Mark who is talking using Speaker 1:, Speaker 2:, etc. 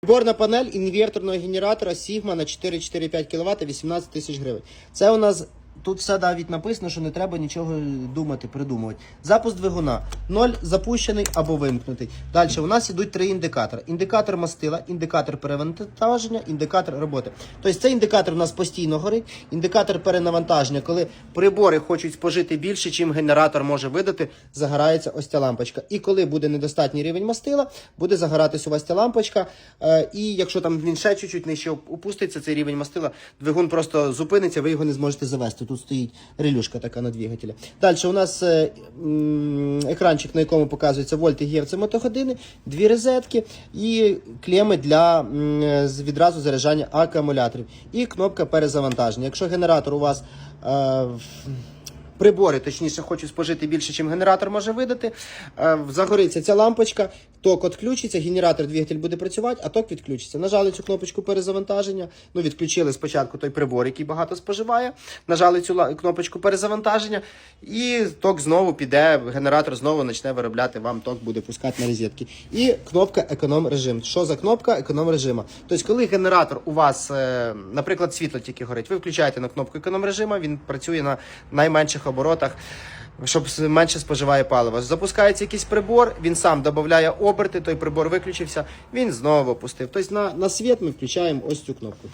Speaker 1: Приборна панель інверторного генератора Sigma на 4,45 кВт 18 тисяч гривень. Це у нас тут все навіть написано, що не треба нічого думати, придумувати. Запуск двигуна 0 запущений або вимкнутий. Далі у нас ідуть три індикатори: індикатор мастила, індикатор перевантаження, індикатор роботи. Тобто цей індикатор у нас постійно горить, індикатор перенавантаження, коли прибори хочуть спожити більше, чим генератор може видати, загорається ось ця лампочка. І коли буде недостатній рівень мастила, буде загоратись у вас ця лампочка. Е, і якщо там він ще чуть-чуть нижче опуститься, цей рівень мастила, двигун просто зупиниться, ви його не зможете завести. Тут стоїть релюшка така на двигателі. Далі у нас е, екранчик, на якому показується вольти, герци, мотогодини, дві розетки і клеми для відразу заряджання акумуляторів. І кнопка перезавантаження. Якщо генератор у вас е, прибори, точніше, хочуть спожити більше, ніж генератор може видати. Е, Загориться ця лампочка, ток відключиться, генератор двигатель буде працювати, а ток відключиться. Нажали цю кнопочку перезавантаження. Ну, відключили спочатку той прибор, який багато споживає. Нажали цю кнопочку перезавантаження, і ток знову піде, генератор знову почне виробляти, вам ток буде пускати на розетки. І кнопка економ режим. Що за кнопка економ режиму? Тобто, коли генератор у вас, е, наприклад, світло тільки горить, ви включаєте на кнопку економ режиму, він працює на найменших оборотах. Щоб менше споживає паливо. Запускається якийсь прибор, він сам додає оберти, той прибор виключився, він знову опустив. Тобто на, на світ ми включаємо ось цю кнопку.